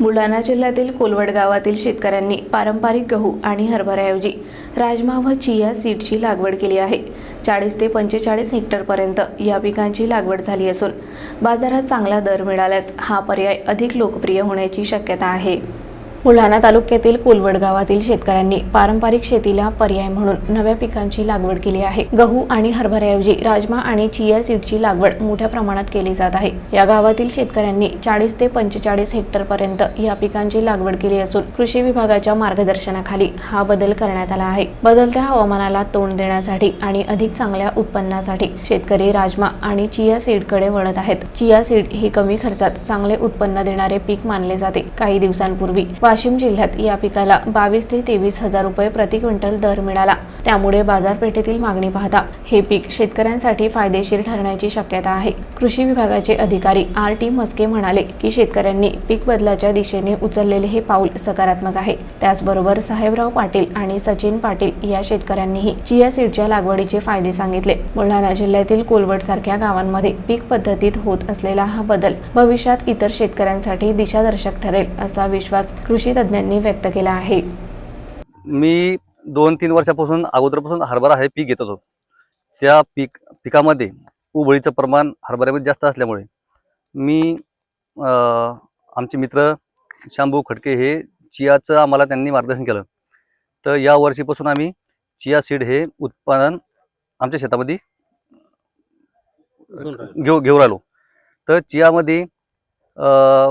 बुलढाणा जिल्ह्यातील कोलवड गावातील शेतकऱ्यांनी पारंपरिक गहू आणि हरभऱ्याऐवजी राजमा व चिया सीडची लागवड केली आहे. चाळीस ते पंचेचाळीस हेक्टरपर्यंत या पिकांची लागवड झाली असून बाजारात चांगला दर मिळाल्यास हा पर्याय अधिक लोकप्रिय होण्याची शक्यता आहे. बुलढाणा तालुक्यातील कोलवड गावातील शेतकऱ्यांनी पारंपरिक शेतीला पर्याय म्हणून नव्या पिकांची लागवड केली आहे. गहू आणि हरभऱ्याऐवजी राजमा आणि चिया सीडची लागवड मोठ्या प्रमाणात केली जात आहे. या गावातील शेतकऱ्यांनी चाळीस ते पंचेचाळीस हेक्टर पर्यंत या पिकांची लागवड केली असून कृषी विभागाच्या मार्गदर्शनाखाली हा बदल करण्यात आला आहे. बदलत्या हवामानाला तोंड देण्यासाठी आणि अधिक चांगल्या उत्पन्नासाठी शेतकरी राजमा आणि चिया सीडकडे वळत आहेत. चिया सीड हे कमी खर्चात चांगले उत्पन्न देणारे पीक मानले जाते. काही दिवसांपूर्वी वाशिम जिल्ह्यात या पिकाला बावीस ते तेवीस हजार रुपये प्रति क्विंटल दर मिळाला. त्यामुळे बाजारपेठेतील मागणी पाहता हे पीक शेतकऱ्यांसाठी फायदेशीर ठरण्याची शक्यता आहे. कृषी विभागाचे अधिकारी आर टी मस्के म्हणाले की शेतकऱ्यांनी पीक बदलाच्या दिशेने उचललेले हे पाऊल सकारात्मक आहे. त्याचबरोबर साहेबराव पाटील आणि सचिन पाटील या शेतकऱ्यांनीही चिया सीडच्या लागवडीचे फायदे सांगितले. बुलढाणा जिल्ह्यातील कोलवड सारख्या गावांमध्ये पीक पद्धतीत होत असलेला हा बदल भविष्यात इतर शेतकऱ्यांसाठी दिशादर्शक ठरेल असा विश्वास कृषी तज्ज्ञांनी व्यक्त केला आहे. मी दोन तीन वर्षापासून अगोदरपासून हरभरा हे पीक घेत होतो. त्या पीक पिकामध्ये उबळीचं प्रमाण हरभऱ्यामध्ये जास्त असल्यामुळे मी अं, आमचे मित्र शांभू खडके हे चियाचं आम्हाला त्यांनी मार्गदर्शन केलं. तर या वर्षीपासून आम्ही चिया सीड हे उत्पादन आमच्या शेतामध्ये घेऊ घेऊ राहिलो. तर चियामध्ये अं,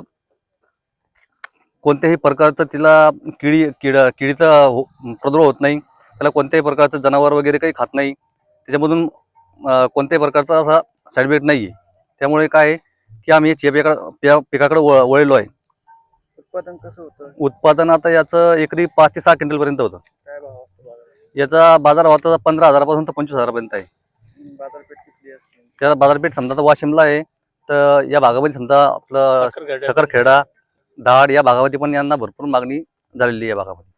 कोणत्याही प्रकारचं तिला किडी किड किडीचा हो प्रादुर्भाव होत नाही. त्याला कोणत्याही प्रकारचं जनावर वगैरे काही खात नाही. त्याच्यामधून कोणत्याही प्रकारचा असा साईड इफेक्ट नाही आहे त्यामुळे काय आहे की आम्ही या चिया पिकाकडं पिकाकडे वळ वळलो आहे. उत्पादन कसं होतं? उत्पादन आता याचं एकरी पाच ते सहा क्विंटलपर्यंत होतं. काय भाव असतो बाजारात? याचा बाजार होता पंधरा हजारापासून तर पंचवीस हजारापर्यंत आहे. बाजारपेठ किती असते त्याला बाजारपेठ समजा आता वाशिमला आहे तर या भागामध्ये समजा आपलं साखरखेड्यात. सकरखेडा दाड या भागामध्ये पण यांना भरपूर मागणी झालेली आहे या भागामध्ये.